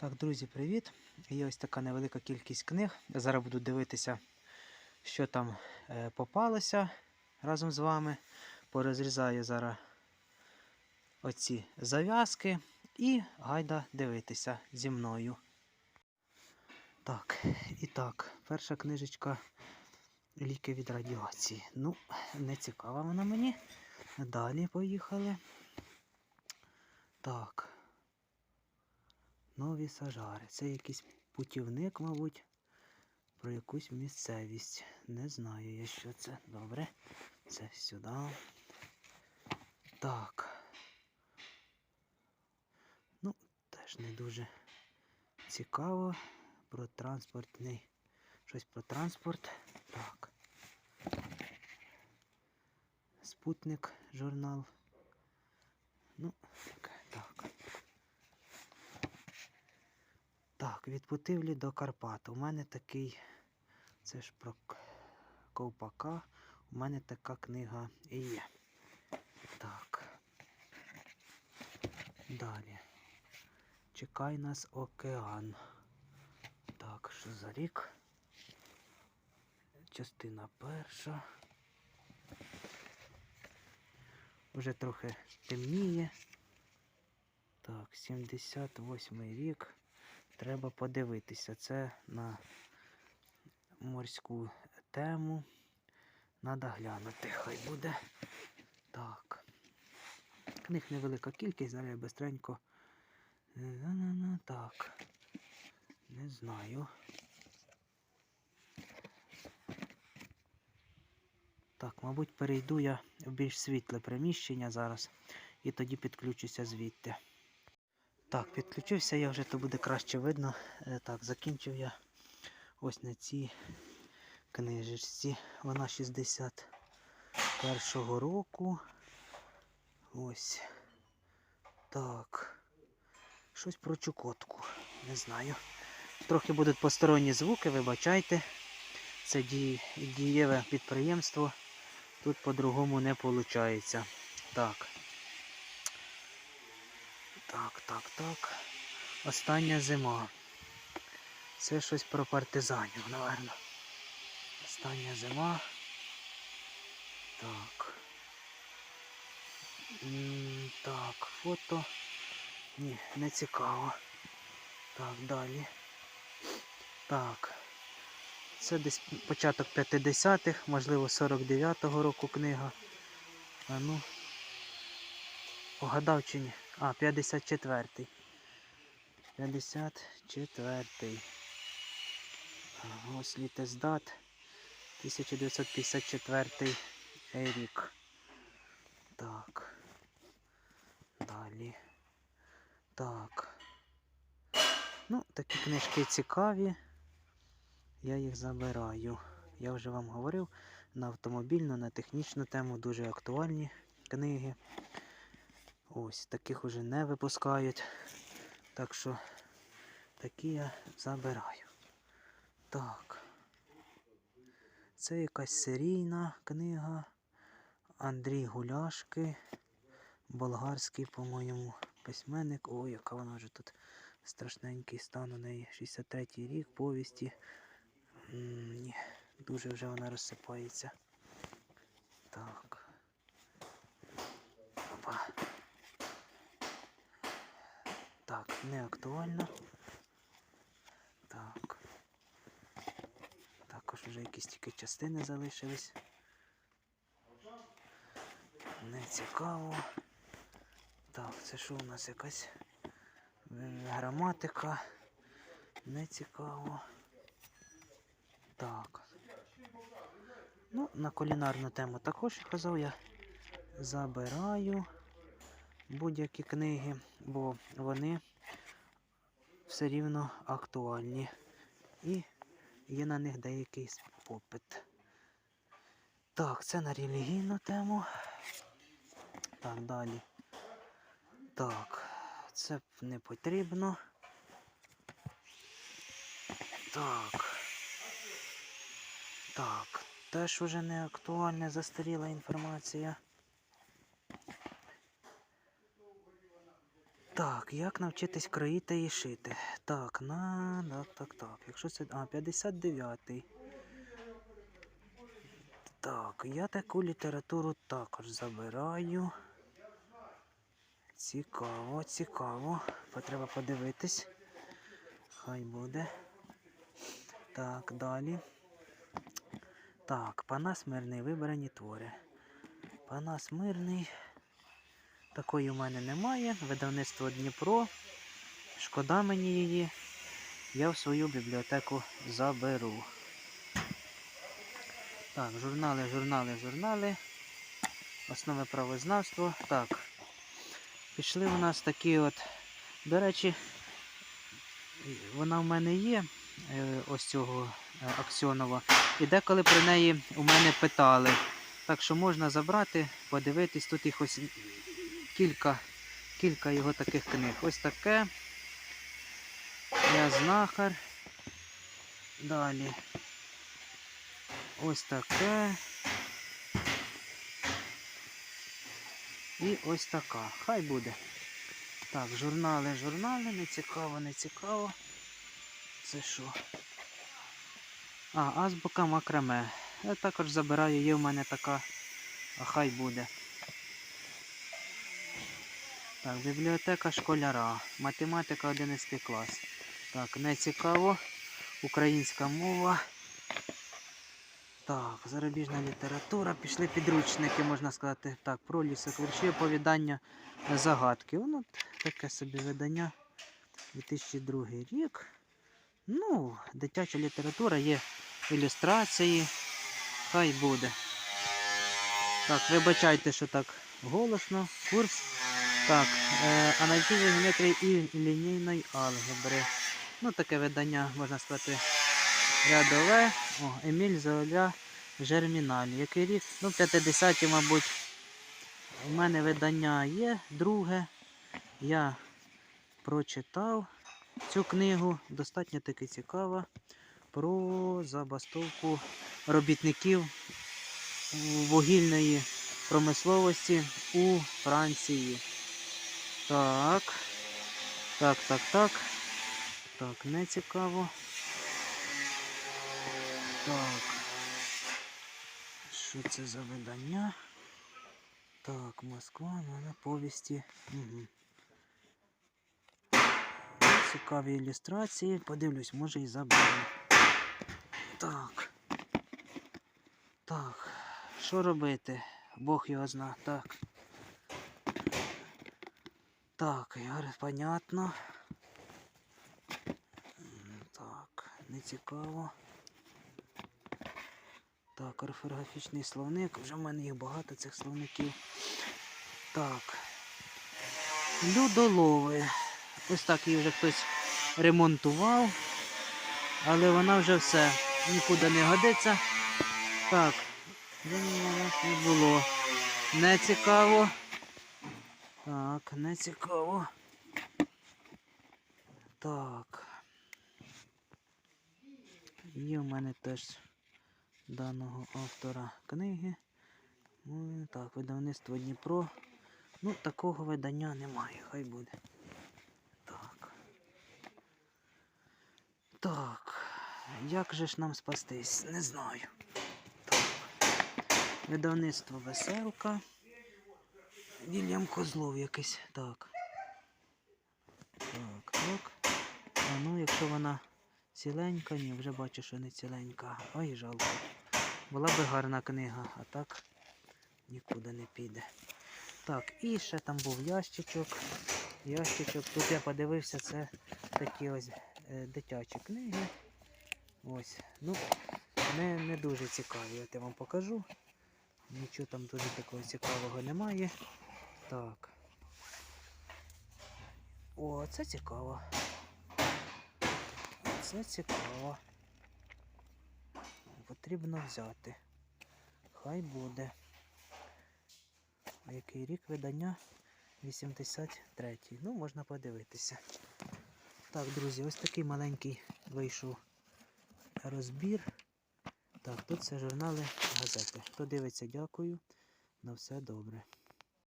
Так, друзі, привіт! Є ось така невелика кількість книг. Я зараз буду дивитися, що там е, попалося разом з вами. Порозрізаю зараз оці зав'язки і гайда дивитися зі мною. Так, і так, перша книжечка Ліки від радіації. Ну, не цікава вона мені. Далі поїхали. Так. Нові сажари. Це якийсь путівник, мабуть, про якусь місцевість. Не знаю я, що це. Добре. Це сюди. Так. Ну, теж не дуже цікаво. Про транспортний. Щось про транспорт. Так. Спутник журнал. Ну, таке, Так, від Путивлі до Карпат. У мене такий. Це ж про ковпака. У мене така книга і є. Так. Далі. Чекай нас океан. Так, що за рік? Частина перша. Вже трохи темніє. Так, 78 рік. Треба подивитися. Це на морську тему. Надо глянути, хай буде. Так. Книг невелика кількість, зараз я бистренько. Так. Не знаю. Так, мабуть, перейду я в більш світле приміщення зараз і тоді підключуся звідти. Так, підключився я вже, то буде краще видно. Е, Так, закінчив я ось на цій книжечці. Вона 61-го року. Ось. Так. Щось про Чукотку. Не знаю. Трохи будуть посторонні звуки, вибачайте. Це дієве підприємство. Тут по-другому не виходить. Так. Так, так, так. Остання зима. Це щось про партизанів, напевно. Остання зима. Так. Так, фото. Ні, не цікаво. Так, далі. Так. Це десь початок 50-х, можливо, 49-го року книга. А ну. Угадав чи ні? А, 54-й. 54-й. Ось літездат. 1954 рік. Так. Далі. Так. Ну, такі книжки цікаві. Я їх забираю. Я вже вам говорив на автомобільну, на технічну тему дуже актуальні книги. Ось, таких уже не випускають. Так що такі я забираю. Так. Це якась серійна книга. Андрій Гуляшки. Болгарський, по-моєму, письменник. Ой, яка вона вже тут страшненький стан у неї. 63-й рік повісті. М, Ні, дуже вже вона розсипається. Так. Так, не актуально. Так. Також вже якісь тільки частини залишились. Не цікаво. Так, це що у нас якась граматика? Не цікаво. Так. Ну, на кулінарну тему також казав, я забираю будь-які книги, бо вони все рівно актуальні. І є на них деякий попит. Так, це на релігійну тему. Так, далі. Так, це не потрібно. Так. Так, теж уже не актуальна, застаріла інформація. Так, як навчитись кроїти і шити? Так, на. Так, так, так. Якщо це. А, 59-й. Так, я таку літературу також забираю. Цікаво, цікаво. Потреба подивитись. Хай буде. Так, далі. Так, Панас Мирний, вибрані твори. Панас Мирний. Такої у мене немає. Видавництво Дніпро. Шкода мені її. Я в свою бібліотеку заберу. Так, журнали, журнали, журнали. Основи правознавства. Так. Пішли у нас такі от. До речі, вона в мене є. е, Ось цього е, Аксьонова. І деколи про неї у мене питали. Так що можна забрати, подивитись. Тут їх ось кілька, кілька його таких книг. Ось таке. Я знахар. Далі. Ось таке. І ось така. Хай буде. Так, журнали, журнали, не цікаво, не цікаво. Це що? А, азбука макраме. Я також забираю, є в мене така, а хай буде. Так, бібліотека школяра. Математика 11 клас. Так, не цікаво. Українська мова. Так, зарубіжна література. Пішли підручники, можна сказати. Так, про лісоквірші, оповідання загадки. Воно таке собі видання. 2002 рік. Ну, дитяча література, є ілюстрації. Хай буде. Так, вибачайте, що так голосно. Курс. Так, е, аналітичної геометрії і лінійної алгебри. Ну, таке видання, можна сказати, рядове. О, Еміль Золя Жерміналі. Який рік? Ну, 50-ті, мабуть. У мене видання є друге. Я прочитав цю книгу. Достатньо таки цікава. Про забастовку робітників вугільної промисловості у Франції. Так. Так, так, так. Так, не цікаво. Так. Що це за видання? Так, Москва, ну, на повісті. Угу. Цікаві ілюстрації. Подивлюсь, може і заберу. Так. Так. Що робити? Бог його зна. Так. Так, Ігор, понятно. Так, не цікаво. Так, орфографічний словник. Вже в мене їх багато цих словників. Так. Людолови. Ось так її вже хтось ремонтував. Але вона вже все нікуди не годиться. Так. не було. Не цікаво. Так, не цікаво. Так. Є в мене теж даного автора книги. Ну, так, видавництво Дніпро. Ну, такого видання немає, хай буде. Так. Так. Як же ж нам спастись? Не знаю. Так. Видавництво Веселка. Вільям Козлов якийсь. Так. Так, так. А ну, якщо вона ціленька, ні, вже бачу, що не ціленька. Ой, жалко. Була би гарна книга, а так нікуди не піде. Так, і ще там був ящичок. Ящичок. Тут я подивився, це такі ось е, дитячі книги. Ось. Ну, не, не дуже цікаві. От я вам покажу. Нічого там дуже такого цікавого немає. Так. О, це цікаво. Це цікаво. Потрібно взяти. Хай буде. Який рік видання? 83-й. Ну, можна подивитися. Так, друзі, ось такий маленький вийшов розбір. Так, тут це журнали газети. Хто дивиться, дякую. На все добре.